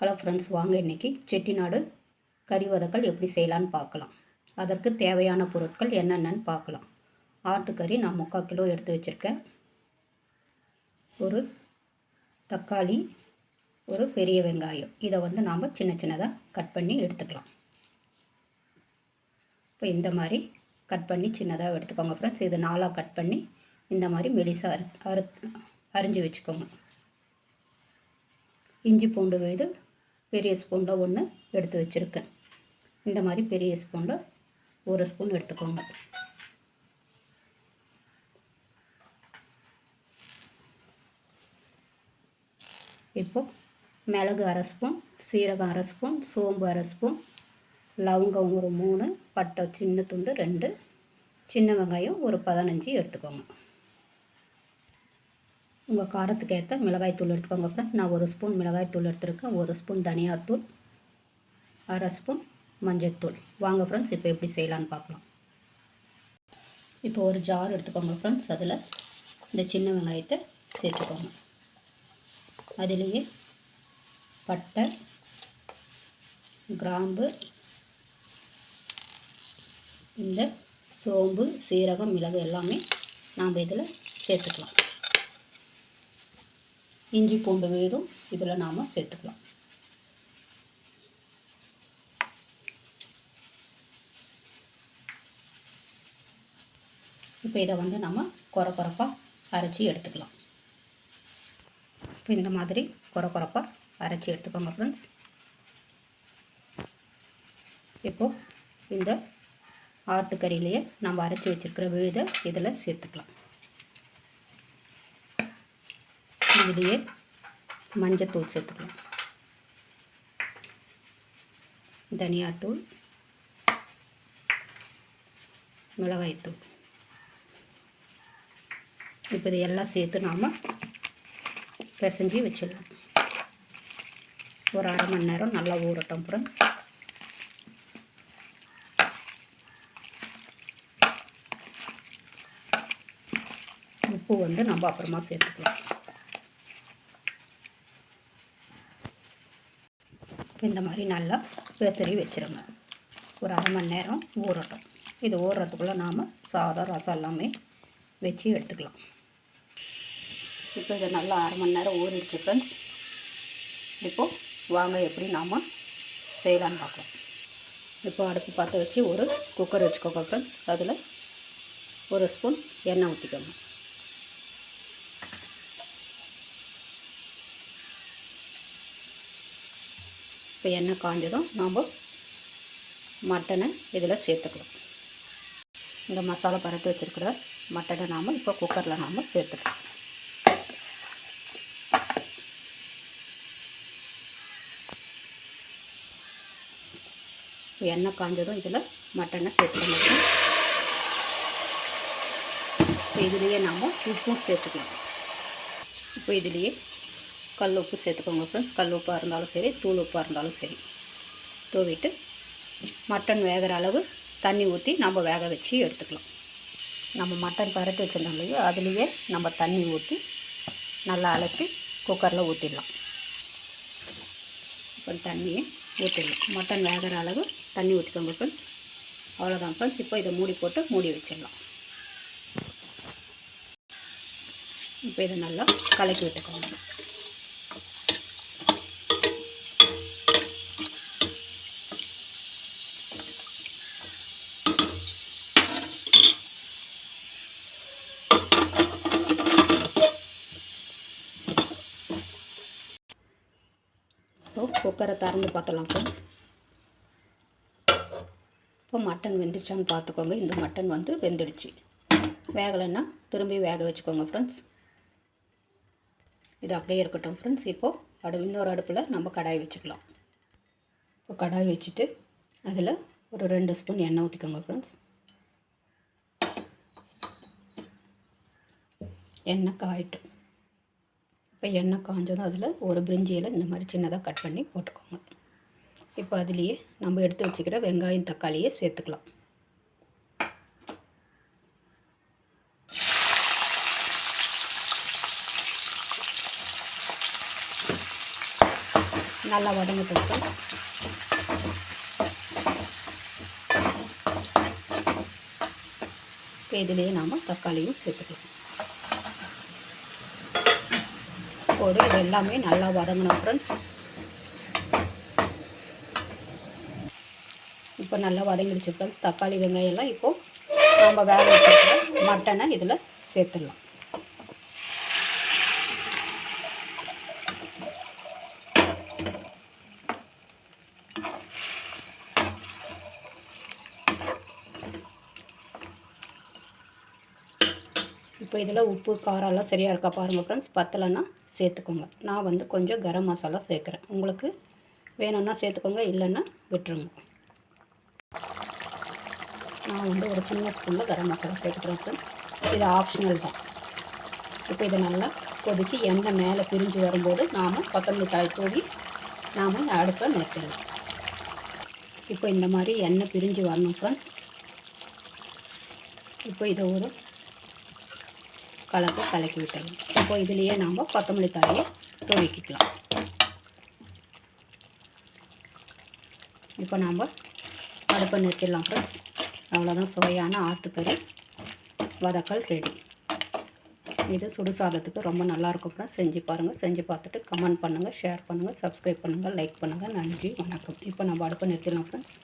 Hello friends வாங்க இன்றைக்கி செட்டிநாடு கறி வதக்கல் எப்படி செய்யலான்னு பார்க்கலாம். அதற்கு தேவையான பொருட்கள் என்னென்னு பார்க்கலாம். ஆட்டுக்கறி நான் முக்கால் கிலோ எடுத்து வச்சுருக்கேன். ஒரு தக்காளி ஒரு பெரிய வெங்காயம். இதை வந்து நாம் சின்ன சின்னதாக கட் பண்ணி எடுத்துக்கலாம். இப்போ இந்த மாதிரி கட் பண்ணி சின்னதாக எடுத்துக்கோங்க ஃப்ரெண்ட்ஸ். இது நாலாக கட் பண்ணி இந்த மாதிரி மெலிசாக அரு அறு அரிஞ்சு வச்சுக்கோங்க. இஞ்சி பூண்டு விழுது பெரிய ஸ்பூனில் ஒன்று எடுத்து வச்சுருக்கேன். இந்த மாதிரி பெரிய ஸ்பூனில் ஒரு ஸ்பூன் எடுத்துக்கோங்க. இப்போ மிளகு அரை ஸ்பூன் சீரகம் அரை ஸ்பூன் சோம்பு அரை ஸ்பூன் லவங்கம் ஒரு மூணு பட்டை சின்ன துண்டு ரெண்டு சின்ன வெங்காயம் ஒரு பதினஞ்சு எடுத்துக்கோங்க. உங்கள் காரத்துக்கு ஏற்ற மிளகாய்த்தூள் எடுத்துக்கோங்க ஃப்ரெண்ட்ஸ் நான் ஒரு ஸ்பூன் மிளகாய்த்தூள் எடுத்துருக்கேன். ஒரு ஸ்பூன் தனியாத்தூள் அரை ஸ்பூன் மஞ்சள்தூள் வாங்க ஃப்ரெண்ட்ஸ் இப்போ எப்படி செய்யலான்னு பார்க்கலாம். இப்போ ஒரு ஜார் எடுத்துக்கோங்க ஃப்ரெண்ட்ஸ் அதில் இந்த சின்ன வெங்காயத்தை சேர்த்துக்கோங்க. அதிலேயே பட்டை கிராம்பு இந்த சோம்பு சீரகம் மிளகு எல்லாமே நாம் இதில் சேர்த்துக்கலாம். இஞ்சி பூண்டு விழுதும் இதில் நாம் சேர்த்துக்கலாம். இப்போ இதை வந்து நம்ம குறை குறைப்பாக அரைச்சி எடுத்துக்கலாம். இப்போ இந்த மாதிரி குறை குறைப்பாக அரைச்சி எடுத்துக்கோங்க ஃப்ரெண்ட்ஸ் இப்போது இந்த ஆட்டுக்கறியிலேயே நம்ம அரைச்சி வச்சுருக்கிற விழுதை இதில் சேர்த்துக்கலாம். இதுலேயே மஞ்சத்தூள் சேர்த்துக்கலாம். தனியாத்தூள் மிளகாய்த்தூள். இப்போ இது எல்லாம் சேர்த்து நாம் பிசைஞ்சு வச்சிடலாம். ஒரு அரை மணி நேரம் நல்லா ஊறட்டும் ஃப்ரெண்ட்ஸ் உப்பு வந்து நம்ம அப்புறமா சேர்த்துக்கலாம். இந்த மாதிரி நல்லா பெசரி வச்சுருங்க. ஒரு அரை மணி நேரம் ஊறட்டும். இது ஊறுறதுக்குள்ளே நாம் சாதம் ரசம் எல்லாமே வச்சு எடுத்துக்கலாம். இப்போ இதை நல்லா அரை மணி நேரம் ஊறிடுச்சு ஃப்ரெண்ட்ஸ் இப்போது வாங்க எப்படி நாம் செய்யலான்னு பார்க்கலாம். இப்போ அடுப்பு பற்ற வச்சு ஒரு குக்கர் வச்சுக்கோங்க ஃப்ரெண்ட்ஸ் அதில் ஒரு ஸ்பூன் எண்ணெய் ஊற்றிக்கோங்க இப்போ எண்ணெய் காஞ்சதும் நாம் மட்டனை இதில் சேர்த்துக்கலாம். இந்த மசாலா பரட்டி வச்சுருக்கிற மட்டனை நாம் இப்போ குக்கரில் நாம் சேர்த்துக்கலாம். எண்ணெய் காஞ்சதும் இதில் மட்டனை சேர்த்துக்கணும் இப்போ இதுலேயே நாம் உப்பும் சேர்த்துக்கலாம். இப்போ இதுலேயே கல் உப்பு சேர்த்துக்கோங்க ஃப்ரெண்ட்ஸ் கல் உப்பாக இருந்தாலும் சரி தூள் உப்பாக இருந்தாலும் சரி. தூவிட்டு மட்டன் வேகிற அளவு தண்ணி ஊற்றி நம்ம வேக வச்சு எடுத்துக்கலாம். நம்ம மட்டன் பரட்டி வச்சுருந்தோம் இல்லையோ அதுலேயே நம்ம தண்ணி ஊற்றி நல்லா அலசி குக்கரில் ஊற்றிடலாம் இப்போ தண்ணியை ஊற்றிடலாம் மட்டன் வேகிற அளவு தண்ணி ஊற்றிக்கோங்க ஃப்ரெண்ட்ஸ் அவ்வளோதான் ஃப்ரெண்ட்ஸ் இப்போ இதை மூடி போட்டு மூடி வச்சிடலாம். இப்போ இதை நல்லா கலக்கி விட்டுக்கோங்க இப்போ குக்கரை திறந்து பார்த்தலாம் ஃப்ரெண்ட்ஸ் இப்போ மட்டன் வெந்துருச்சான்னு பார்த்துக்கோங்க. இந்த மட்டன் வந்து வெந்துடுச்சு. வேகலைன்னா திரும்பி வேக வச்சுக்கோங்க ஃப்ரெண்ட்ஸ் இது அப்படியே இருக்கட்டும் ஃப்ரெண்ட்ஸ் இப்போது அடு இன்னொரு அடுப்பில் நம்ம கடாய் வச்சுக்கலாம். இப்போ கடாய் வச்சுட்டு அதில் ஒரு ரெண்டு ஸ்பூன் எண்ணெய் ஊற்றிக்கோங்க ஃப்ரெண்ட்ஸ் எண்ணெய் காயிட்டு இப்போ எண்ணெய் காஞ்சதும் அதில் ஒரு பிரிஞ்சியில் இந்த மாதிரி சின்னதாக கட் பண்ணி போட்டுக்கோங்க. இப்போ அதுலேயே நம்ம எடுத்து வச்சுக்கிற வெங்காயம் தக்காளியை சேர்த்துக்கலாம். நல்லா வதங்கட்டும் ஃப்ரெண்ட்ஸ் இப்போ இதிலேயே நாம் தக்காளியும் சேர்த்துக்கலாம். போடு இது எல்லாமே நல்லா வதங்கணும் ஃப்ரெண்ட்ஸ் இப்போ நல்லா வதங்கிடுச்சு ஃப்ரெண்ட்ஸ் தக்காளி வெங்காயம் எல்லாம் இப்போது நம்ம வேக வச்சுருக்க மட்டனை இதில் சேர்த்துடலாம். இப்போ இதில் உப்பு காரம்லாம் சரியாக இருக்கா பாருங்கள் ஃப்ரெண்ட்ஸ் பத்தலைன்னா சேர்த்துக்கோங்க. நான் வந்து கொஞ்சம் கரம் மசாலா சேர்க்குறேன். உங்களுக்கு வேணும்னா சேர்த்துக்கோங்க இல்லைன்னா விட்டுருங்க. நான் வந்து ஒரு சின்ன ஸ்பூனில் கரம் மசாலா சேர்த்துக்கிறேன் இது ஆப்ஷனல் தான். இப்போ இதை நல்லா கொதித்து எண்ணெய் மேலே பிரிஞ்சு வரும்போது நாம் கொத்தமல்லி தாய் தூவி நாம் அடுப்பை நிறுத்திடலாம். இப்போ இந்த மாதிரி எண்ணெய் பிரிஞ்சு வரணும் ஃப்ரெண்ட்ஸ் இப்போ இதை ஒரு கலக்கு கலக்கி விட்டுடலாம். இப்போ இதுலேயே நாம் கொத்தமல்லி தழையை துவைக்கிக்கலாம். இப்போ நாம் அடுப்பை நிறுத்திடலாம் ஃப்ரெண்ட்ஸ் அவ்வளோதான் சுவையான ஆட்டுக்கறி வதக்கல் ரெடி இது சுடு சாதத்துக்கு ரொம்ப நல்லாயிருக்கும் ஃப்ரெண்ட்ஸ் செஞ்சு பாருங்கள் செஞ்சு பார்த்துட்டு கமெண்ட் பண்ணுங்கள் ஷேர் பண்ணுங்கள் சப்ஸ்கிரைப் பண்ணுங்கள் லைக் பண்ணுங்கள் நன்றி வணக்கம். இப்போ நம்ம அடுப்பை நிறுத்திடலாம் ஃப்ரெண்ட்ஸ்